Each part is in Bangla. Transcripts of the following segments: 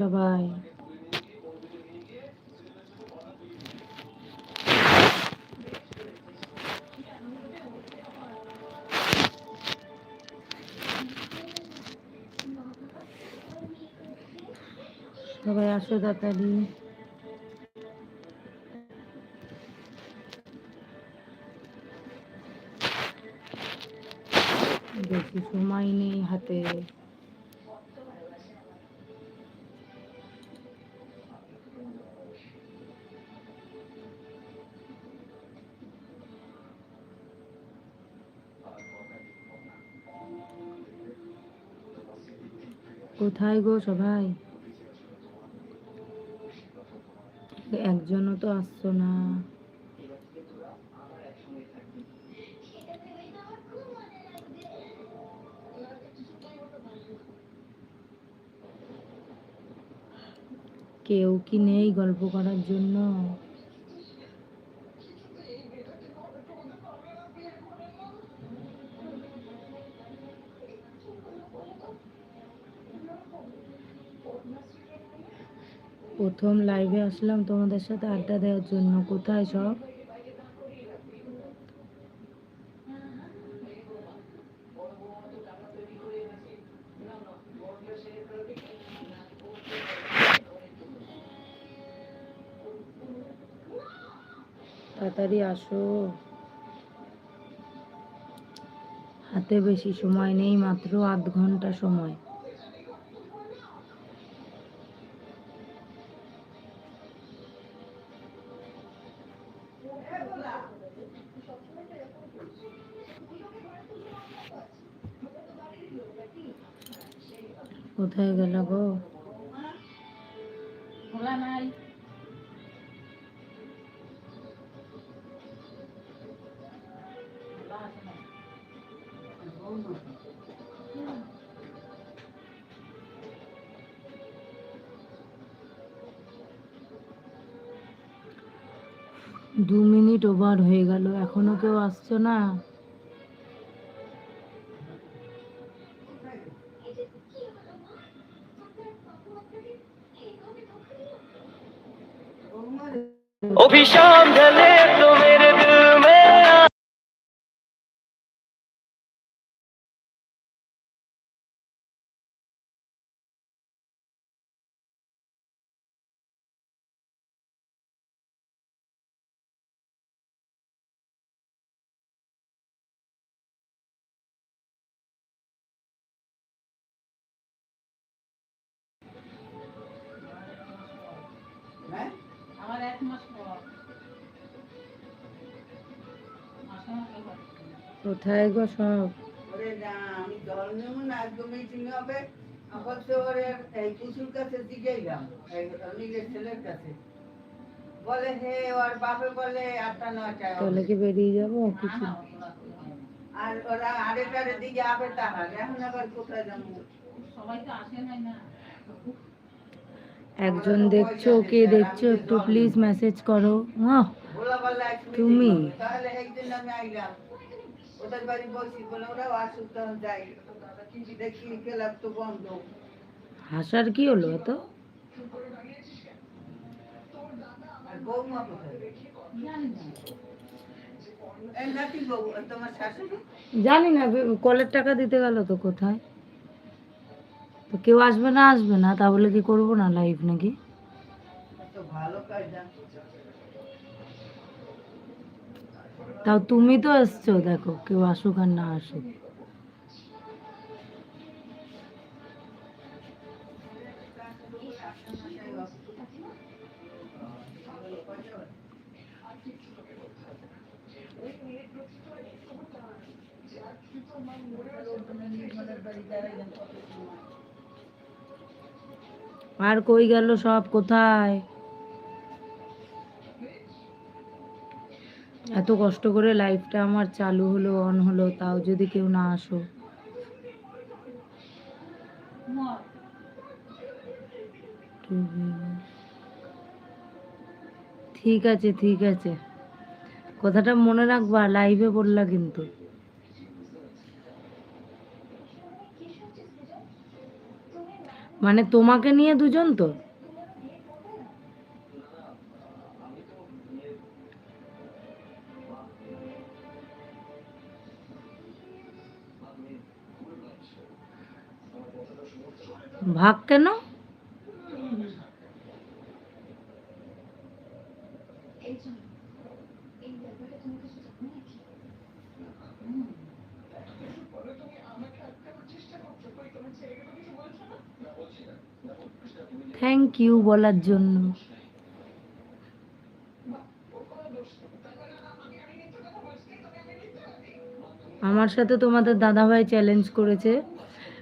সবাই সবাই আসো তাড়াতাড়ি। বেশি সময় নেই হাতে। কোথায় গো সবাই? একজনও তো আসছো না। কেউ কি নেই গল্প করার জন্য? প্রথম লাইভে আসলাম তোমাদের সাথে আড্ডা দেওয়ার জন্য। কোথায় সব? তাড়াতাড়ি আসো। হাতে বেশি সময় নেই, মাত্র আধ ঘণ্টা সময়। কোথায় গেল গো? দু মিনিট ওভার হয়ে গেল এখনও কেউ আসছো না? अभिशाम ढले तो मेरे दिल में आ- আটটা নয়টায় হবে। তাহলে কি বেরিয়ে যাব? কিছু আর ওরা আড়েটারের দিকে আবে এখন আবার কোথায় যাব? একজন দেখছ কে দেখছ একটু প্লিজ মেসেজ করো। তুমি? তাহলে একদিন আমি আইলাম। ওদের বাড়ি বসি বলে ওরাও আসুক তখন যাই। দেখি ক্লাব তো বন্ধ। হাসার কি হলো এত? বৌমা জানি না কলের টাকা দিতে গেল তো কোথায়? তো কেউ আসবে না আসবে না তা বলে কি করব না লাইভ নাকি? ভালো কাজ তাও তুমি তো আসছো, দেখো, কেউ আসুক আর না আসুক। আর কই গেল সব কোথায়? এত কষ্ট করে লাইফটা আমার চালু হলো অন হলো, তাও যদি কেউ না আসো। ঠিক আছে ঠিক আছে। কথাটা মনে রাখবা লাইভে বললা কিন্তু। মানে তোমাকে নিয়ে দুজন তো? ভাগ কেন? থ্যাংক ইউ বলার জন্য। আমার সাথে তোমাদের দাদাভাই চ্যালেঞ্জ করেছে।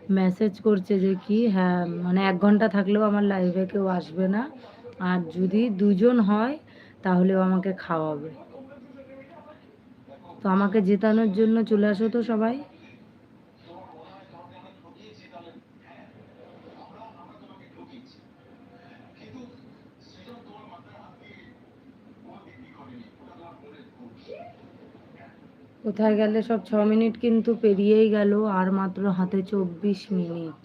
মেসেজ করছে যে কি হ্যাঁ মানে এক ঘণ্টা থাকলেও আমার লাইভে কেউ আসবে না। আর যদি দুজন হয় তাহলেও আমাকে খাওয়াবে। তো আমাকে জেতানোর জন্য চলে আসো তো সবাই। কোথায় গেলে সব ছ মিনিট কিন্তু পেরিয়েই গেল, আর মাত্র হাতে চব্বিশ মিনিট।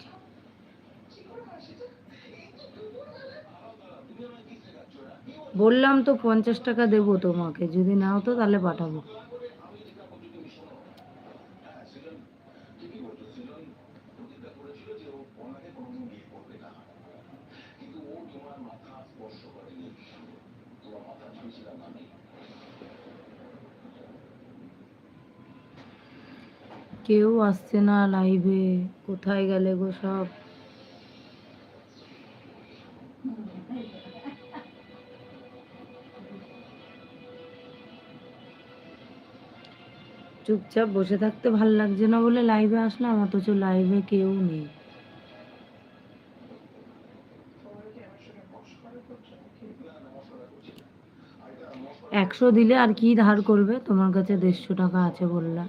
বললাম তো পঞ্চাশ টাকা দেবো তোমাকে, যদি নাও তো তাহলে পাঠাবো। কেউ আসছে না লাইভে কোথায় গেলে গো সব? চুপচাপ বসে থাকতে ভালো লাগছে না বলে লাইভে আসলাম, অথচ লাইভে কেউ নেই। একশো দিলে আর কি ধার করবে? তোমার কাছে দেড়শো টাকা আছে বললা।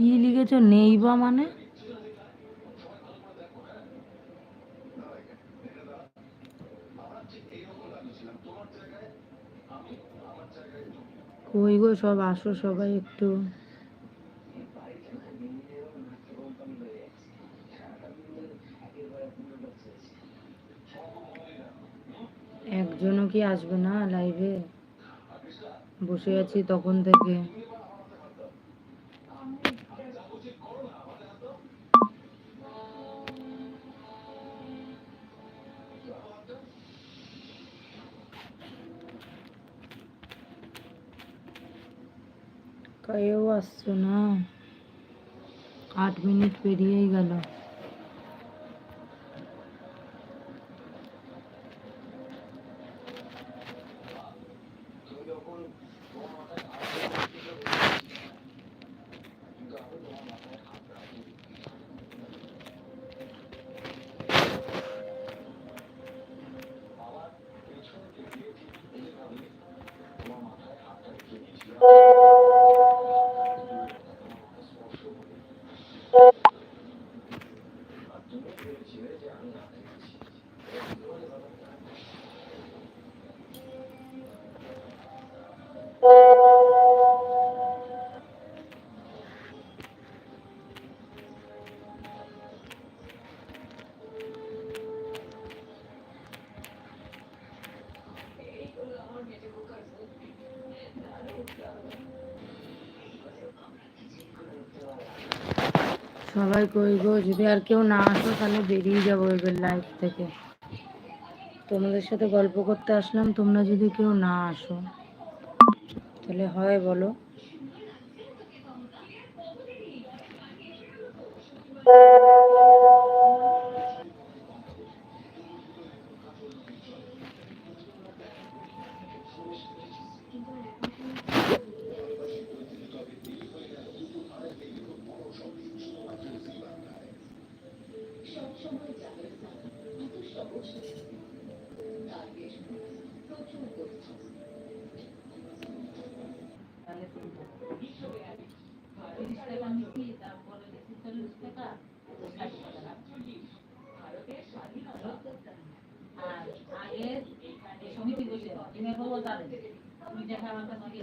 কি লিখেছ? নেই বা মানে? কই গো সব? আসো সবাই একটু। একজনও কি আসবে না লাইভে বসে আছি তখন থেকে। আসছো না? আট মিনিট পেরিয়েই গেল। সবাই কই গো? যদি আর কেউ না আসো, তাহলে বেরিয়ে যাব এবার লাইফ থেকে। তোমাদের সাথে গল্প করতে আসলাম, তোমরা যদি কেউ না আসো, তাহলে হয় বলো।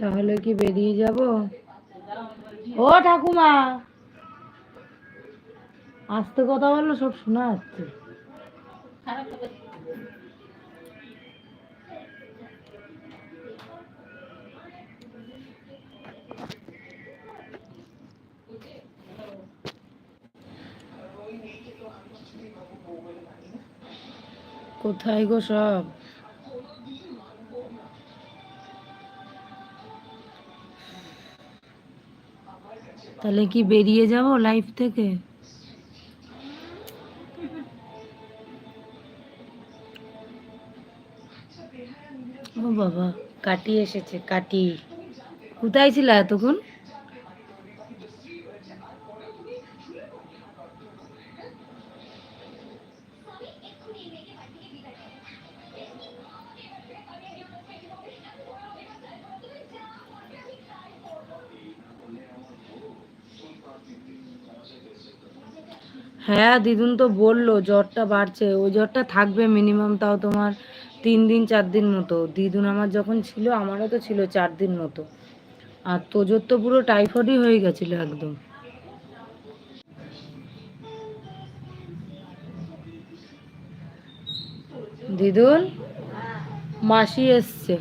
তাহলে কি বেরিয়ে যাব? ও ঠাকুমা! আস্তে কথা বলল সব শোনা যাচ্ছে। কোথায় গো সব? তাহলে কি বেরিয়ে যাব লাইফ থেকে? ও বাবা কাটি এসেছে কাটি। কোথায় ছিল এতক্ষণ? হ্যাঁ দিদুন তো বলল, জ্বরটা বাড়ছে। ওই জ্বরটা থাকবে মিনিমাম তাও তোমার তিন দিন, চার দিন মতো। দিদুন আমার যখন ছিল, আমারও তো ছিল চার দিন মতো। আর তোজোর তো পুরো টাইফয়েডই হয়ে গেছিল একদম। দিদুন? মাসি এসছে।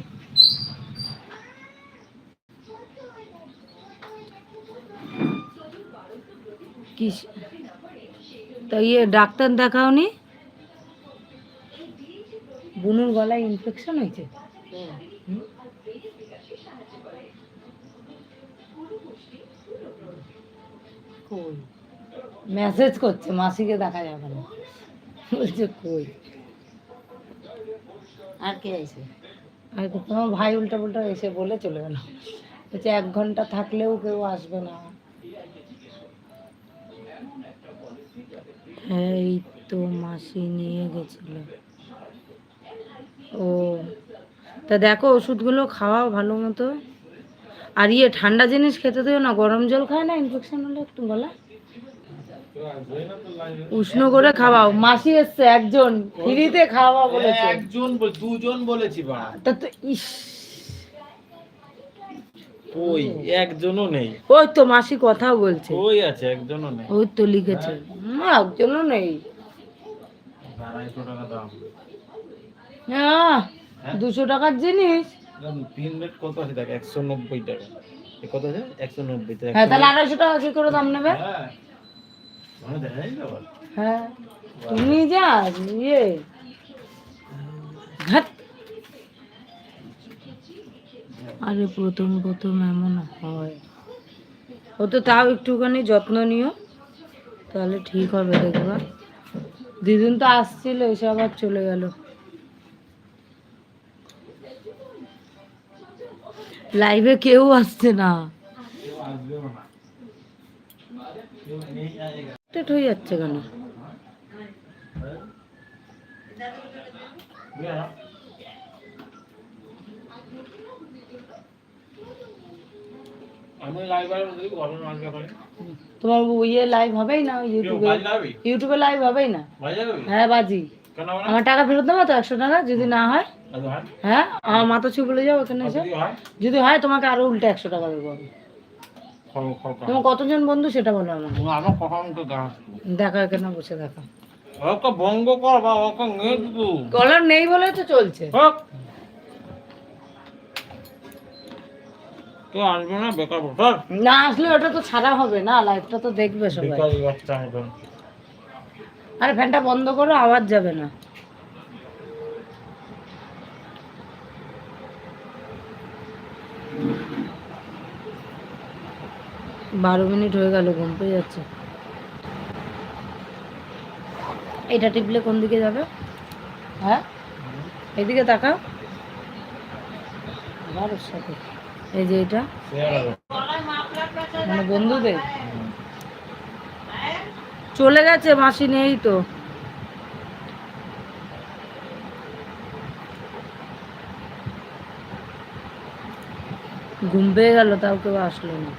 কি তা ইয়ে ডাক্তার দেখাওনি? বুনুর গলায় ইনফেকশন হয়েছে? মেসেজ করছে, মাসিকে দেখা যাবে না। বলছে, কই? আর কে আছে আর তোমার ভাই উল্টা পুল্টা এসে বলে চলে গেল। বলছে, এক ঘণ্টা থাকলেও কেউ আসবে না। হ্যাঁ এই তো মাসি নিয়ে গেছিল। ও তা দেখো ওষুধগুলো খাওয়াও ভালো মতো। আর ইয়ে ঠান্ডা জিনিস খেতে দিও না গরম জল খায় না ইনফেকশন হলে একটু গলা উষ্ণ করে খাওয়াও। মাসি এসছে একজন ফ্রিতে খাওয়া বলেছে। একজন দুজন বলেছি বা তা তো ইস। ওই একজনও নেই। ওই তো মাসি কথা বলছে। ওই আছে? একজনও নেই। ওই তো লিখেছে। একজনও নেই। আড়াইশো টাকা দাম। আহ, দুশো টাকার জিনিস। তিন রেট কত আছে? দেখ একশো নব্বই টাকা। কত আছে? একশো নব্বই টাকা। হ্যাঁ তাহলে আড়াইশো টাকা কি করে দাম নেবে? হ্যাঁ। মানে। হ্যাঁ। তুমি যা ইয়ে। ধ্যাৎ। আরে প্রথম প্রথম এমন হয়। ও তো তাও একটুখানি যত্ন নিও, তাহলে ঠিক হবে, দেখবা। দিদিন তো আসছিল, এসে আবার চলে গেল। লাইভে কেউ আসছে না। হয়ে যাচ্ছে কেন বুঝলা? আমি লাইভ আর দেখি ঘটনা আসবে করে তোমার ইয়ে লাইভ হবেই না ইউটিউবে ইউটিউবে লাইভ হবেই না। হ্যাঁ বাজি। কেন আমার টাকা ফেরত দেবো তো একশো টাকা যদি না হয়? হ্যাঁ? আমার মাথা ছুঁ বলে যাও ওখানে এসে। যদি হয়? তোমাকে আরও উল্টো একশো টাকা দেবো তোমার কতজন বন্ধু সেটা বলো আমার দেখা এখানে বসে দেখা। ওকে বঙ্গ কর বা ওকে কলার নেই বলে তো চলছে। কেউ আসবে না বেকার না আসলে ওটা তো ছাড়া হবে না লাইভটা তো দেখবে সবাই। বেকারি বাচ্চা মতন আরে ফ্যানটা বন্ধ করো আওয়াজ যাবে না। বারো মিনিট হয়ে গেল ঘুম পেয়ে যাচ্ছে। এটা টিপলে কোন দিকে যাবে? হ্যাঁ? এদিকে তাকাও। সাথে। এই যে এটা। মানে বন্ধুদের। চলে গেছে মাসি, নেই তো। ঘুম পেয়ে গেল, তাও কেউ আসলো না।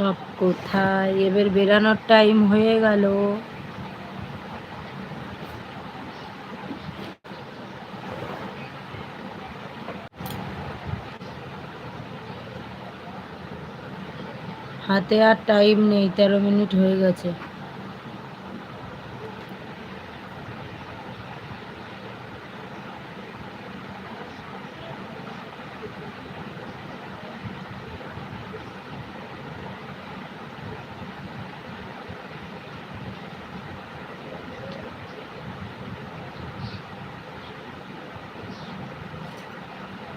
সব কোথায়? এবার বেরানোর টাইম হয়ে গেল। হাতে আর টাইম নেই, তেরো মিনিট হয়ে গেছে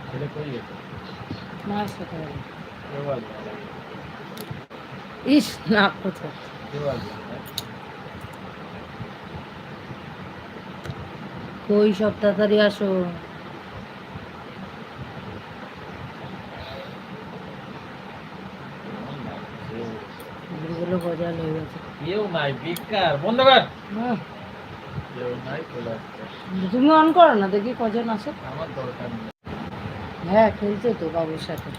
ছেলে কই গেছে মার সাথে গেল। কেউ আসবে না। ইস না কোথায়। কই সব তাড়াতাড়ি আসো? গুলো গজাল হয়ে গেছে। কেউ নাই বেকার বন্ধ কর। আহ, কেউ নাই চলে আসছে তুমি অন করো না দেখি কজন আসে আমার দরকার নেই। হ্যাঁ খেলছে তো বাবুর সাথে।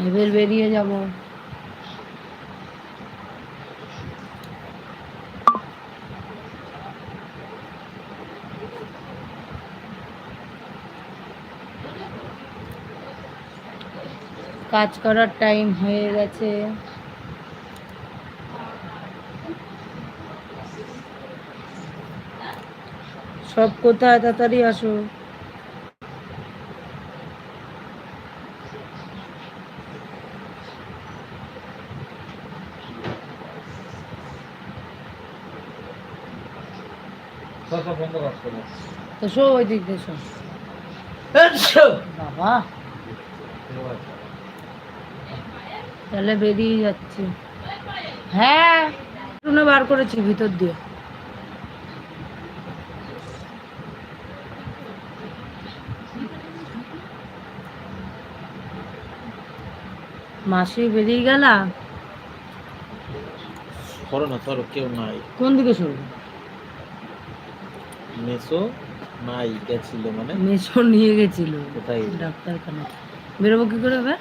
এবার বেরিয়ে যাব। কাজ করার টাইম হয়ে গেছে। সব কোথায় তাড়াতাড়ি আসো। তো শো ওই দিক দিয়ে শো। বাবা। তাহলে বেরিয়ে যাচ্ছি। হ্যাঁ শুনে বার করেছি ভিতর দিয়ে। মাসি বেরিয়ে গেলা? সরো না সরো কেউ নাই। কোন দিকে সরবো মেসো নাই গেছিল মানে? মেসো নিয়ে গেছিল। কোথায়? ডাক্তারখানা বেরোবো কি করে এবার?